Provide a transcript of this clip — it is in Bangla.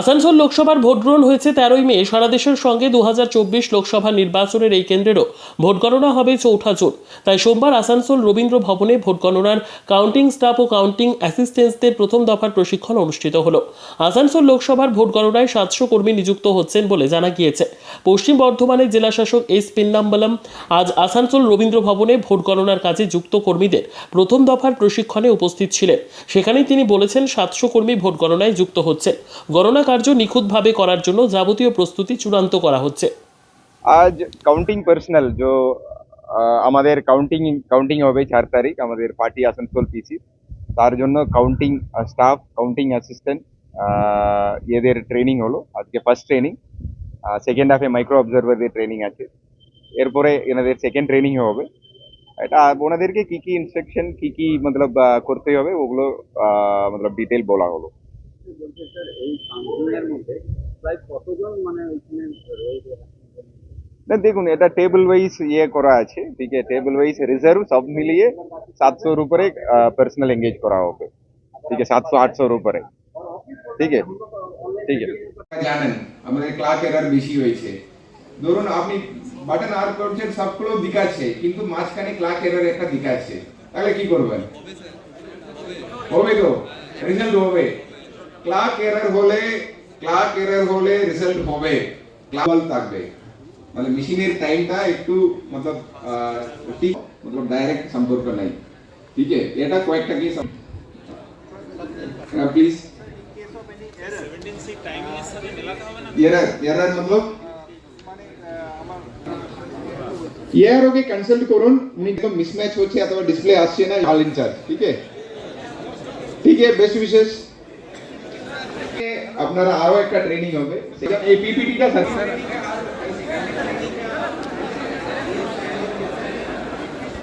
আসানসোল লোকসভার ভোট গ্রহণ হয়েছে তেরোই মে সারা দেশের সঙ্গে দু লোকসভা নির্বাচনের এই কেন্দ্রেরও ভোট গণনা হবে চৌঠা জুন তাই সোমবার আসানসোল রবীন্দ্র ভবনে ভোট গণনার কাউন্টিং স্টাফ ও কাউন্টিং অ্যাসিস্ট্যান্টদের প্রথম দফার প্রশিক্ষণ অনুষ্ঠিত হল আসানসোল লোকসভার ভোট গণনায় সাতশো কর্মী নিযুক্ত হচ্ছেন বলে জানা গিয়েছে পশ্চিম বর্ধমানের জেলাশাসক এস পিন্নাম্বালাম আজ আসানসোল রবীন্দ্র ভবনে ভোট গণনার কাজে যুক্ত কর্মীদের প্রথম দফার প্রশিক্ষণে উপস্থিত ছিলেন সেখানেই তিনি বলেছেন সাতশো কর্মী ভোট গণনায় যুক্ত হচ্ছেন গণনা গণনা কার্য নিখুঁতভাবে করার জন্য যাবতীয় প্রস্তুতি চূড়ান্ত করা হচ্ছে আজ কাউন্টিং পার্সোনাল যে আমাদের কাউন্টিং কাউন্টিং হবে চার তারিখ আমাদের পার্টি আসানসোল পিসি তার জন্য কাউন্টিং স্টাফ কাউন্টিং অ্যাসিস্ট্যান্ট এদের ট্রেনিং হলো আজকে ফার্স্ট ট্রেনিং সেকেন্ড হাফে মাইক্রো অবজারভারদের ট্রেনিং আছে এরপরে এনাদের সেকেন্ড ট্রেনিং হবে এটা ওনাদেরকে কী কী ইনস্ট্রাকশন কী কী মতলব করতে হবে ওগুলো মতলব ডিটেল বলা হলো একটু বলতে স্যার এই কাউন্সিলের মধ্যে প্রায় কতজন মানে ওইখানে রয়েছে না দেখুন এটা টেবিল ওয়াইজ ইয়ে করা আছে ঠিক আছে টেবিল ওয়াইজ রিজার্ভ সব মিলিয়ে সাতশোর উপরে পার্সোনাল এঙ্গেজ করা হবে ঠিক আছে সাতশো আটশোর উপরে ঠিক আছে ঠিক আছে জানেন আমাদের ক্লার্ক এরার বেশি হয়েছে ধরুন আপনি বাটন আর করছেন সবগুলো দেখাচ্ছে কিন্তু মাঝখানে ক্লার্ক এরার একটা দেখাচ্ছে তাহলে কি করবেন হবে তো রেজাল্ট হবে ক্লার্ক এরর হলে ক্লার্ক এরর হলে রেজাল্ট হবে ক্লাবল থাকবে মানে মেশিনের টাইমটা একটু মতলব ঠিক মতলব ডাইরেক্ট সম্পর্ক নাই ঠিক আছে এটা কয়েকটা কেস প্লিজ मिसमैच हो display A R okay consult করুন উনি একদম মিসম্যাচ হচ্ছে অথবা আপনার আরও একটা ট্রেনিং হবে এখানে এপিপিটিটা স্যার